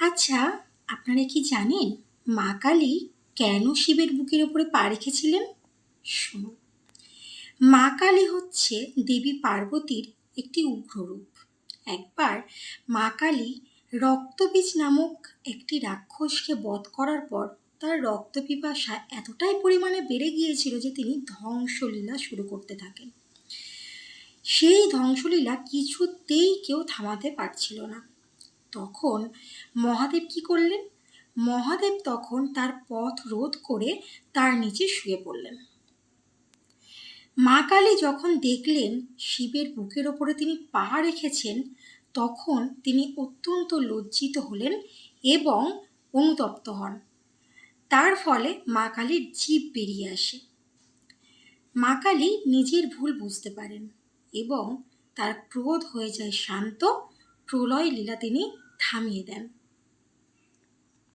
আচ্ছা আপনারা কি জানেন মা কালী কেন শিবের বুকের ওপরে পা রেখেছিলেন? শুনুন। মা কালী হচ্ছে দেবী পার্বতীর একটি উগ্র রূপ একবার মা কালী রক্তবীজ নামক একটি রাক্ষসকে বধ করার পর তার রক্তপিপাসা এতটাই পরিমাণে বেড়ে গিয়েছিল যে তিনি ধ্বংসলীলা শুরু করতে থাকেন। সেই ধ্বংসলীলা কিছুতেই কেউ থামাতে পারছিল না। তখন মহাদেব কি করলেন? মহাদেব তখন তার পথ রোধ করে তার নিচে শুয়ে পড়লেন। মা কালী যখন দেখলেন শিবের বুকের ওপরে তিনি পা রেখেছেন, তখন তিনি অত্যন্ত লজ্জিত হলেন এবং অনুতপ্ত হন। তার ফলে মা কালীর জীব বেরিয়ে আসে। মা কালী নিজের ভুল বুঝতে পারেন এবং তার ক্রোধ হয়ে যায় শান্ত, প্রলয় লীলা তিনি حميدا.